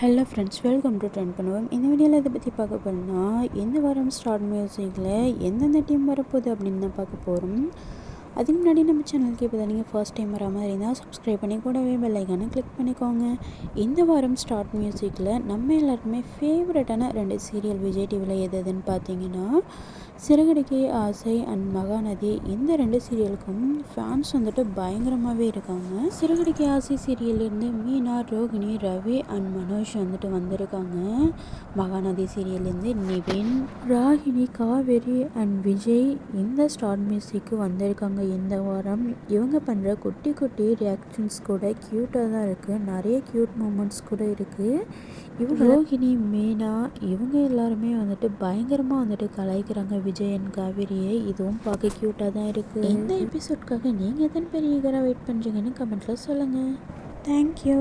Hello friends welcome to trend பண்ணுவோம் இந்த வீடியோவில் இதை பற்றி பார்க்க போகிறோம்னா எந்த வாரம் ஸ்டார்ட் மியூசிக்கில் எந்தெந்த டீம் வரப்போகுது அப்படின்னு தான் பார்க்க போகிறோம் அதுக்கு முன்னாடி நம்ம சேனலுக்கு இப்போ தான் நீங்கள் ஃபர்ஸ்ட் டைம் வர மாதிரி இருந்தால் சப்ஸ்கிரைப் பண்ணி கூடவே பெல் கிளிக் பண்ணிக்கோங்க. இந்த வாரம் ஸ்டார்ட் மியூசிக்கில் நம்ம எல்லாருக்குமே ஃபேவரட்டான ரெண்டு சீரியல் விஜய் டிவியில் எது எதுன்னு பார்த்தீங்கன்னா சிறகடிக்கை ஆசை அண்ட் மகாநதி. இந்த ரெண்டு சீரியலுக்கும் ஃபேன்ஸ் வந்துட்டு பயங்கரமாகவே இருக்காங்க. சிறகடிக்கை ஆசை சீரியல்லேருந்து மீனா ரோகிணி ரவி அண்ட் மனோஜ் வந்துட்டு வந்திருக்காங்க. மகாநதி சீரியல்லேருந்து நிவின் ராகினி காவேரி அண்ட் விஜய் இந்த ஸ்டார்ட் மியூசிக்கு வந்திருக்காங்க. இந்த வாரம் இவங்க பண்ணுற குட்டி குட்டி ரியாக்ஷன்ஸ் கூட க்யூட்டாக தான் இருக்குது நிறைய க்யூட் மூமெண்ட்ஸ் கூட இருக்குது இவங்க ரோஹிணி மீனா இவங்க எல்லாருமே வந்துட்டு பயங்கரமாக வந்துட்டு கலாய்க்கிறாங்க. விஜயன் காவேரியை. இதுவும் பார்க்க க்யூட்டாக தான் இருக்குது இந்த எபிசோட்காக நீங்கள் எத்தனை பேர் ஈகராக வெயிட் பண்ணுறீங்கன்னு கமெண்ட்டில் சொல்லுங்கள் தேங்க்யூ